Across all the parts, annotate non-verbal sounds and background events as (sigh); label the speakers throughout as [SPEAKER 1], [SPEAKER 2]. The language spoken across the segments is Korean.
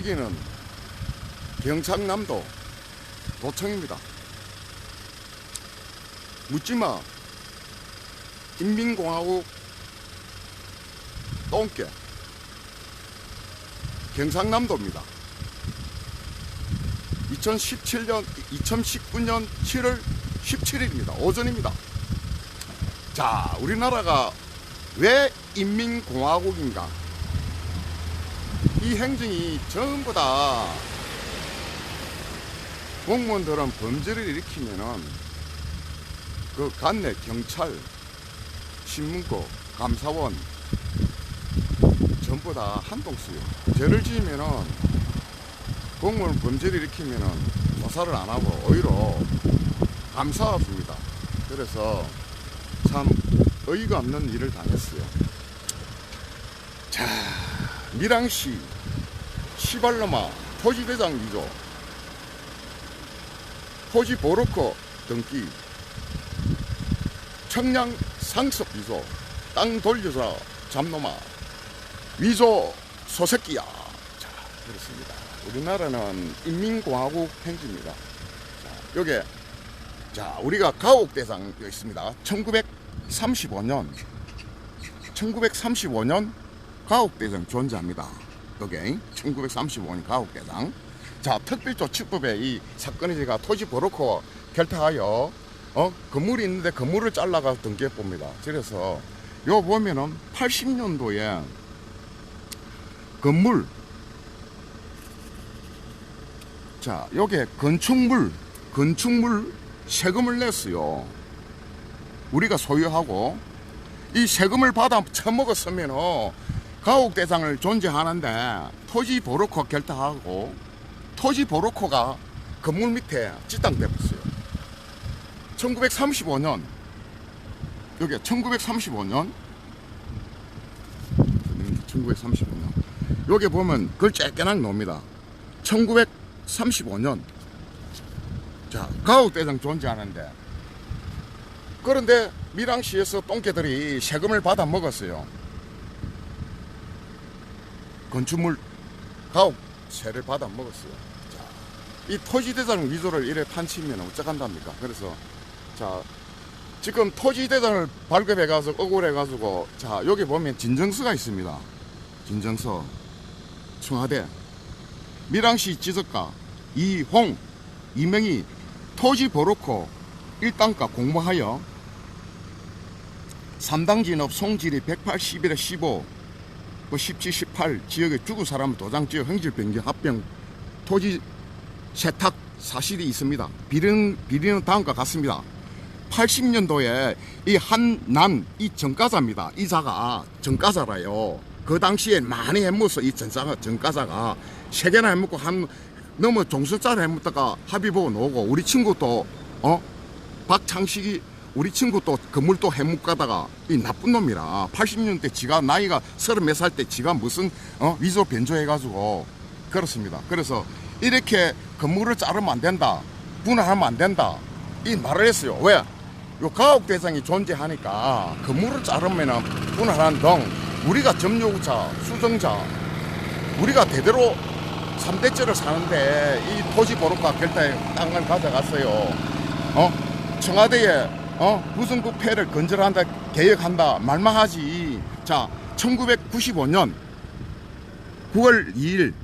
[SPEAKER 1] 여기는 경상남도 도청입니다. 묻지마 인민공화국 똥개 경상남도입니다. 2017년 2019년 7월 17일입니다. 오전입니다. 자, 우리나라가 왜 인민공화국인가? 이 행정이 전부 다 공무원들은 범죄를 일으키면은 그 간내 경찰, 신문고, 감사원 전부 다 한동 쓰요. 죄를 지으면은 공무원 범죄를 일으키면은 조사를 안 하고 오히려 감사합니다. 그래서 참 어이가 없는 일을 당했어요. 자, 밀양시 시발로마 토지대장 위조 토지 보로커 등기 청량 상습 위조 땅 돌려서 잡놈아 위조 소새끼야. 자 그렇습니다. 우리나라는 인민공화국 행지입니다. 자 요게 자 우리가 가옥대상 여기 있습니다. 1935년 1935년 가옥대장 존재합니다. 여기 1935년 가옥대장. 자 특별조 측법에 이 사건이 제가 토지 버로커 결탁하여 어 건물이 있는데 건물을 잘라가 등기해 봅니다. 그래서 요 보면은 80년도에 건물 자 요게 건축물 건축물 세금을 냈어요. 우리가 소유하고 이 세금을 받아 처먹었으면 가옥대장을 존재하는데 토지 보로커 결탁하고 토지 보로커가 건물 밑에 찌땅 대었어요. 1935년 여기 1935년 1935년. 여기 보면 글 쬐끈하게 나옵니다. 1935년. 자 가옥대장 존재하는데. 그런데 밀양시에서 똥개들이 세금을 받아 먹었어요. 건축물 가옥세를 받아 먹었어요. 자, 이 토지대장 위조를 이래 판치면 어떡한답니까? 그래서 자 지금 토지대장을 발급해 가서 억울해 가지고 자 여기 보면 진정서가 있습니다. 진정서 청와대 밀양시 지적가 이홍 이명희 토지 보로코 1단가 공모하여 3당 진업 송지리 181에 15, 뭐 17, 18 지역에 죽은 사람 도장 지역 행질 변경 합병 토지 세탁 사실이 있습니다. 비리는, 비리는 다음과 같습니다. 80년도에 이 한남 이 정가자입니다. 이자가 정가자라요. 그 당시에 많이 해먹어서 이 전사가 정가자가 세 개나 해먹고 한 너무 종술자를 해먹다가 합의 보고 나오고 우리 친구도 어 박창식이 우리 친구 또 건물 또 해묵 가다가 이 나쁜 놈이라 80년대 지가 나이가 서른 몇 살 때 지가 무슨 어 위조 변조해 가지고 그렇습니다. 그래서 이렇게 건물을 자르면 안 된다. 분할하면 안 된다. 이 말을 했어요. 왜? 요 가옥 대상이 존재하니까 건물을 자르면은 분할한 등 우리가 점유자, 수정자 우리가 대대로 3대째를 사는데 이 토지 보로가 결단에 땅을 가져갔어요. 어? 청와대에 어? 부승부패를 건절한다 개혁한다 말만 하지. 자 1995년 9월 2일.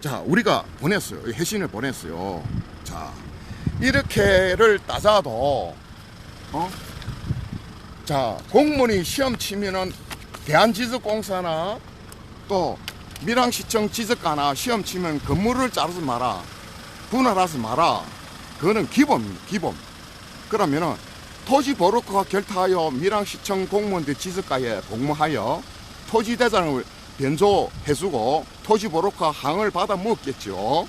[SPEAKER 1] 자 우리가 보냈어요. 회신을 보냈어요. 자 이렇게를 따져도 어 자 공무원이 시험 치면은 대한지적공사나 또 밀양시청 지적가나 시험 치면 건물을 자르지 마라. 분할하지 마라. 그거는 기본 기본. 그러면은 토지 보로커가 결탁하여 밀양시청 공무원들 지적가에 복무하여 토지 대장을 변조해주고 토지 보로커 항을 받아 먹겠죠.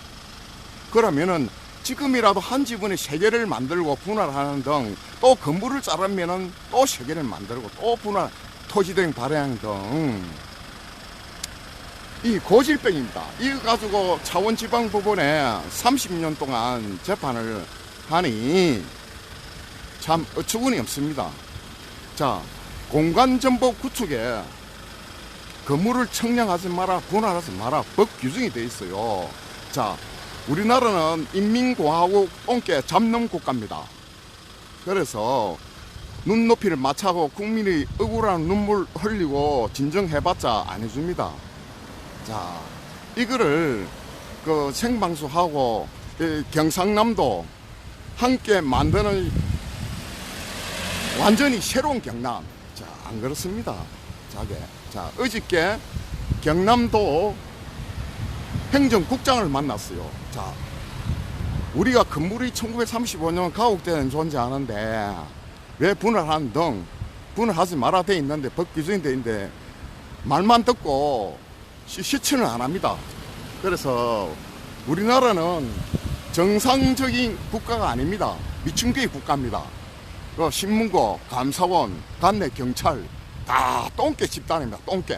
[SPEAKER 1] 그러면은 지금이라도 한 지분에 세 개를 만들고 분할하는 등 또 건물을 자르면은 또 세 개를 만들고 또 분할 토지대행 발행 등 이 고질병입니다. 이거 가지고 차원지방법원에 30년 동안 재판을 하니 참 어처구니 없습니다. 자, 공간정보 구축에 건물을 청량하지 마라, 분할하지 마라 법 규정이 돼 있어요. 자, 우리나라는 인민공화국 똥개 잡놈 국가입니다. 그래서 눈높이를 맞춰고 국민이 억울한 눈물 흘리고 진정해봤자 안 해줍니다. 자, 이거를 그 생방송하고 이 경상남도 함께 만드는 완전히 새로운 경남. 자, 안 그렇습니다. 자게. 자, 어저께 경남도 행정국장을 만났어요. 자, 우리가 건물이 1935년 가옥되는 존재하는데 왜 분할한 등 분할하지 마라 돼 있는데 법 규정이 돼 있는데 말만 듣고 시, 실천을 안 합니다. 그래서 우리나라는 정상적인 국가가 아닙니다. 미충개의 국가입니다. 그 신문고, 감사원, 관내 경찰 다 똥개 집단입니다. 똥개.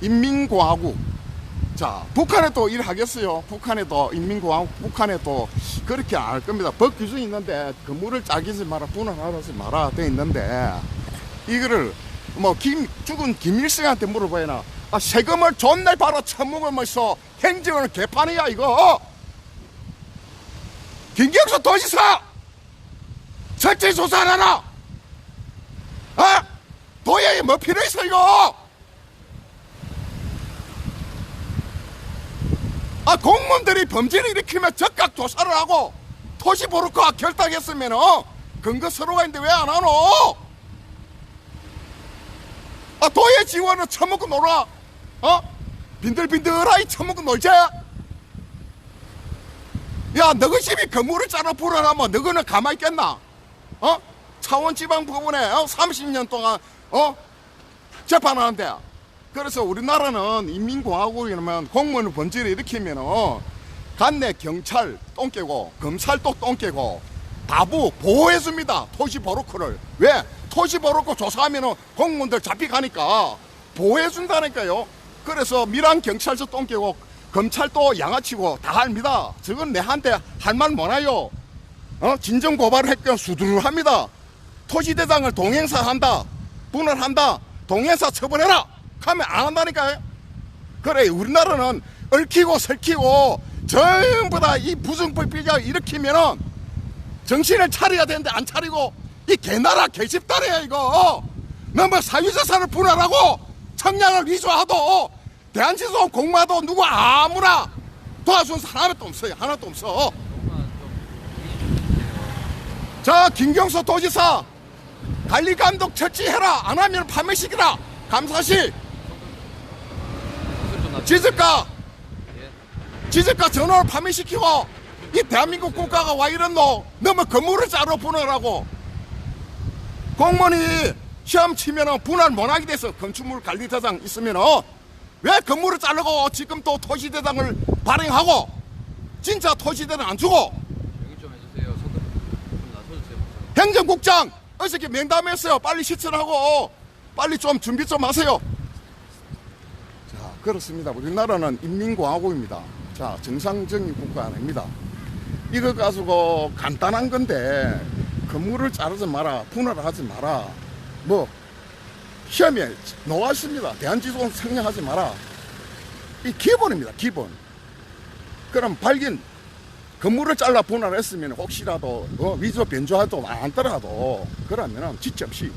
[SPEAKER 1] 인민공화국. 자, 북한에도 일하겠어요. 북한에 도 인민공화국 북한에 도 그렇게 안 할 겁니다. 법 규정이 있는데 건물을 짜기지 마라, 분할하지 마라 돼 있는데 이거를 뭐 김, 죽은 김일성한테 물어봐야나 아, 세금을 존나 바로 처먹으면서 행정을 개판이야 이거 김경수 도지사 철저히 조사 안 하나 어? 도의에 뭐 필요했어 이거 아 공무원들이 범죄를 일으키면 적각 조사를 하고 토시보르크가 결탁했으면 어? 근거 서로가 있는데 왜 안 하노 아 도의 지원은 처먹고 놀아 어? 빈들빈들하이 처먹고 놀자 야 너희 집이 건물을 짜라 불어라면 너희는 가만히 있겠나 어? 차원지방법원에 어? 30년 동안 어? 재판하는데 그래서 우리나라는 인민공화국이라면 공무원 범죄를 일으키면 어, 간내 경찰 똥개고 검찰도 똥개고 다부 보호해줍니다 토시보로크를 왜? 토시보로크 조사하면 공무원들 잡혀가니까 보호해준다니까요 그래서 미란 경찰서 똥개고 검찰도 양아치고 다 합니다 저건 내한테 할말 뭐나요 어? 진정 고발을 했건 수두루합니다. 토지대장을 동행사한다. 분할한다. 동행사 처벌해라. 하면 안 한다니까요 그래 우리나라는 얽히고 설키고 전부 다 이 부정법비가 일으키면은 정신을 차려야 되는데 안 차리고 이 개나라 개집단이야 이거. 너뭐 사유재산을 분할하고 청량을 위조하도 대한지성 공마도 누구 아무나 도와준 사람도 없어요. 하나도 없어 자 김경수 도지사 관리감독 철저해라 안 하면 판매시키라. 감사실 지적가 지적가 전원을 파면시키고 이 대한민국 국가가 와 이랬노 너무 건물을 짜러 분할하고. 공무원이 시험 치면은 분할 못하게 돼서 건축물 관리대장 있으면은 왜 건물을 자르고 지금 또 토지대장을 발행하고 진짜 토지대장 안 주고
[SPEAKER 2] 여기 좀 해주세요. 소금 좀 나서주세요.
[SPEAKER 1] 행정국장 어저께 면담했어요. 빨리 실천하고 빨리 좀 준비 좀 하세요. 자 그렇습니다. 우리나라는 인민공화국입니다. 자 정상적인 국가 아닙니다. 이거 가지고 간단한 건데 건물을 자르지 마라, 분할하지 마라. 뭐 시험에 나왔습니다. 대한지성 성령하지 마라. 이 기본입니다. 기본. 그럼 발견 건물을 잘라 분할했으면 혹시라도 어, 위조 변조하도 많더라도 그러면은 지점 시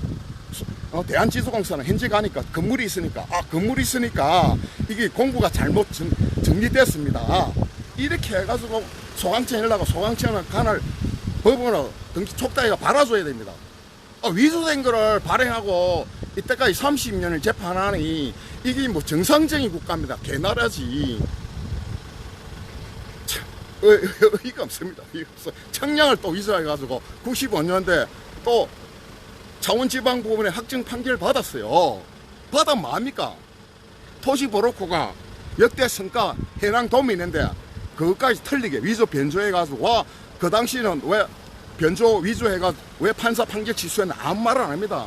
[SPEAKER 1] 어, 대한지수공사는 현재 가니까 건물이 있으니까 아 건물이 있으니까 이게 공구가 잘못 정, 정리됐습니다. 이렇게 해가지고 소강청 하려고 소강청은 간을 법원으로 등기 촉다이가 받아줘야 됩니다. 어, 위조된 거를 발행하고 이때까지 30년을 재판하니 이게 뭐 정상적인 국가입니다. 개나라지 어, 어이가 없습니다. 청량을 또 위조해가지고 95년대 또 자원지방법원에 확정 판결 받았어요. 받아 뭐합니까? 토시보로코가 역대 성과 해당 도민인데 그것까지 틀리게 위조 변조해가지고 와그 당시는 왜 변조 위조해가 왜 판사 판결 취소했나 아무 말안 합니다.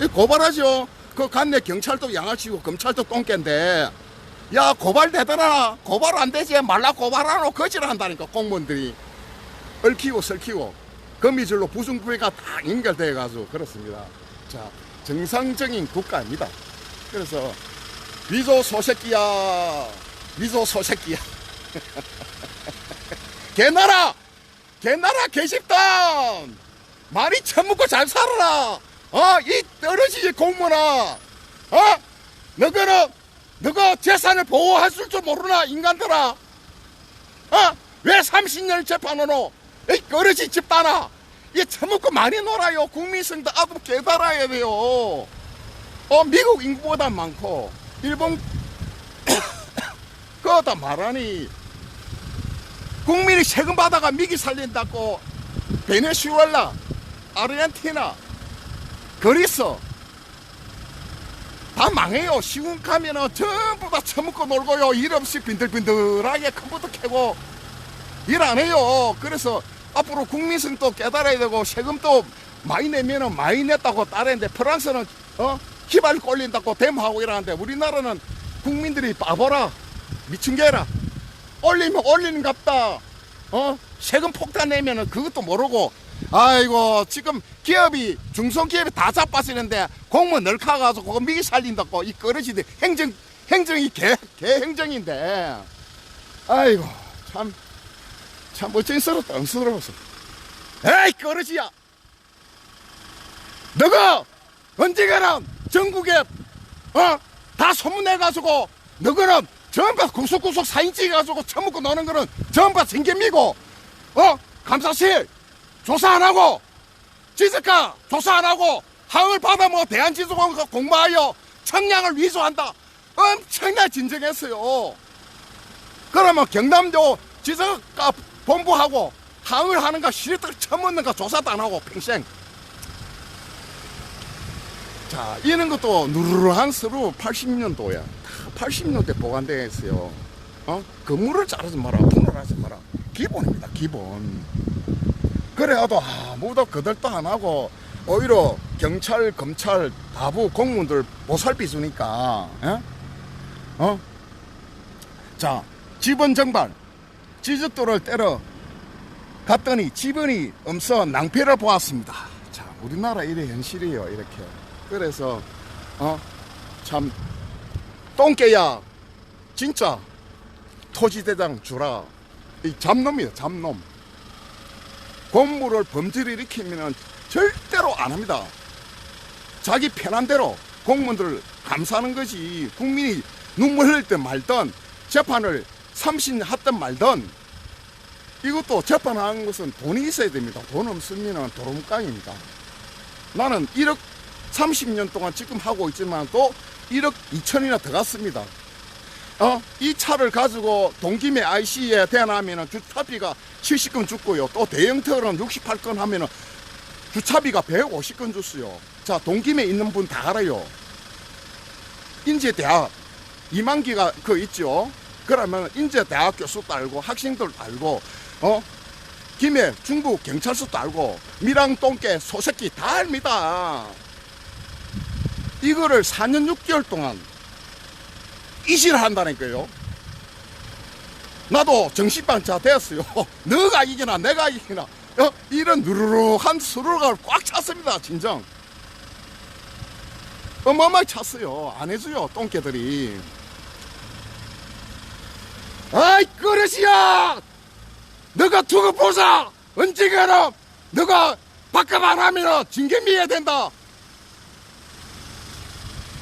[SPEAKER 1] 이 고발하죠. 그 관내 경찰도 양아치고 검찰도 똥개인데 야 고발되더라 고발 안 되지 말라 고발하노 거지를 한다니까 공무원들이 얽히고 설키고 거미줄로 부승부회가 다 연결돼 가지고 그렇습니다 자 정상적인 국가입니다 그래서 미소 소새끼야. 미소 소새끼야. (laughs) 개나라! 개나라 개식단! 많이 처먹고 잘 살아라! 어, 이 떨어지지 공무나! 어? 너거는, 너가 재산을 보호할 줄 모르나, 인간들아? 어? 왜 30년 재판하노? 이 떨어지 집단아! 이 처먹고 많이 놀아요. 국민성도 아주 개달아야 돼요. 어, 미국 인구보다 많고, 일본, (coughs) 그거다 말하니, 국민이 세금 받아가 미기 살린다고, 베네수엘라, 아르헨티나, 그리스, 다 망해요. 시군 가면은 전부 다 처먹고 놀고요. 일 없이 빈들빈들하게 컴퓨터 캐고, 일 안 해요. 그래서 앞으로 국민성도 깨달아야 되고, 세금도 많이 내면은 많이 냈다고 따르는데, 프랑스는, 어? 휘발 꼴린다고 댐하고 이러는데, 우리나라는 국민들이 바보라. 미친 개라. 올리면 올리는 갑다. 어? 세금 폭탄 내면은 그것도 모르고, 아이고, 지금 기업이, 중소기업이 다 자빠지는데, 공무원 널카가지고 그거 미기 살린다고, 이 꺼러지들, 행정, 행정이 개, 개 행정인데, 아이고, 참, 참 어cen스럽다, 응스러워서. 에이, 꺼러지야! 너가 언제가나 전국에, 어? 다 소문내가지고, 너거는 전부 구석구석 사진 찍어가지고 처먹고 노는 거는 전부 생겸이고, 어? 감사실 조사 안 하고, 지스카 조사 안 하고, 항을 받아 뭐 대한지수공사 공부하여 청량을 위조한다. 엄청나게 진정했어요. 그러면 경남도 지스카 본부하고 항을 하는가 실득 처먹는가 조사도 안 하고 평생. 자, 이런 것도 누르르한 서로 80년도야. 80년대 보관되어 있어요. 어? 건물을 자르지 마라, 분할하지 마라. 기본입니다, 기본. 그래도 아무도 거들도 안 하고 오히려 경찰, 검찰, 다부 공무원들 보살피 주니까, 예? 어? 자, 지번 정발, 지적도를 때려 갔더니 지번이 없어 낭패를 보았습니다. 자, 우리나라 이래 현실이에요, 이렇게. 그래서, 어, 참, 똥개야, 진짜, 토지대장 주라. 이 잡놈이에요, 잡놈. 공무를 범죄를 일으키면 절대로 안 합니다. 자기 편한 대로 공무원들을 감사하는 것이 국민이 눈물 흘릴 때 말든 재판을 삼신하든 말든 이것도 재판하는 것은 돈이 있어야 됩니다. 돈 없으면 도로묵강입니다. 나는 1억 30년 동안 지금 하고 있지만 또 1억 2천이나 더 갔습니다. 어? 이 차를 가지고 동김에 IC에 대나하면 주차비가 70건 죽고요. 또 대형 트럭은 68건 하면은 주차비가 150건 줬어요. 자, 동김에 있는 분 다 알아요. 인제대학 이만기가 그 있죠. 그러면 인제대학 교수도 알고 학생들도 알고 어? 김해 중국 경찰서도 알고 미랑 똥개 소새끼 다 압니다. 이거를 4년 6개월 동안 이실을 한다니까요. 나도 정신반차 됐어요. (laughs) 너가 이기나 내가 이기나 어? 이런 누르륵한 수로가 꽉 찼습니다. 진정. 어마어마하게 찼어요. 안 해줘요. 똥개들이. 아이 그릇이야. 너가 두고 보자. 언제가나 너가 바깥 안 하면 징계미해야 된다.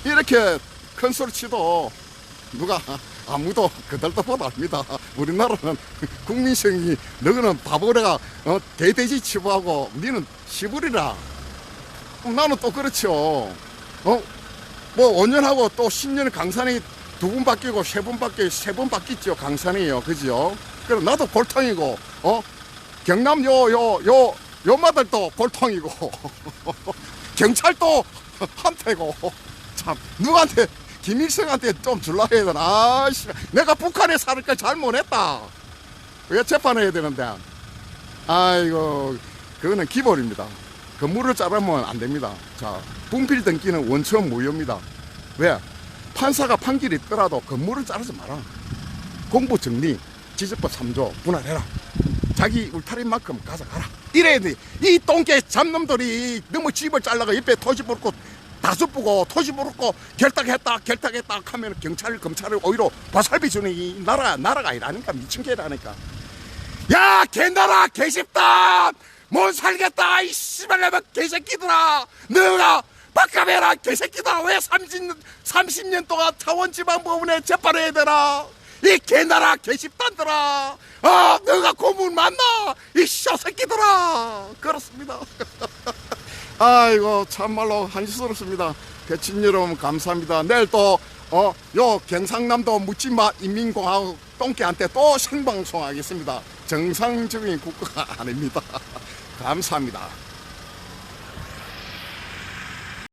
[SPEAKER 1] 이렇게 큰 소리 치도 누가 아무도 그들도 못 압니다. 우리나라는 국민성이 너는 바보래가 어, 개돼지 치부하고 니는 시부리라. 나는 또 그렇죠. 어? 뭐 5년하고 또 10년 강산이 두 분 바뀌고 세 분 바뀌고 세분 바뀌죠. 강산이요. 그죠? 그럼 나도 골통이고 어? 경남 요 요 요 요마들도 골통이고 (laughs) 경찰도 한테고 참 누구한테 김일성한테 좀 줄라 해야 되나? 아씨 내가 북한에 살을까 잘못했다. 왜 재판해야 되는데? 아이고 그거는 기본입니다. 건물을 자르면 안 됩니다. 자 분필 등기는 원천 무효입니다. 왜? 판사가 판결이 있더라도 건물을 자르지 마라. 공부 정리 지적법 3조 분할해라. 자기 울타리만큼 가져가라. 이래야 돼이 똥개 잡놈들이 너무 집을 잘라가 옆에 토지 뻗고 다섯 부고 토지 부르고 결탁했다 결탁했다 하면 경찰 검찰을 오히려 바살비 주는 이 나라 나라가 아니라니까 미친 개라니까. 야 개나라 개십다! 못 살겠다 이 씨발놈의 개새끼들아! 너가 바꿔해라 개새끼들아! 왜 30년 30년 동안 차원지방법원에 재판해야 되나? 이 개나라 개십단들아! 아 너가 고문 맞나? 이 쇼새끼들아! 그렇습니다 (laughs) 아이고 참말로 한시스럽습니다. 대친 여러분 감사합니다. 내일 또 어 요 경상남도 묻지마 인민공화국 똥개한테 또 생방송하겠습니다. 정상적인 국가가 아닙니다. (laughs) 감사합니다.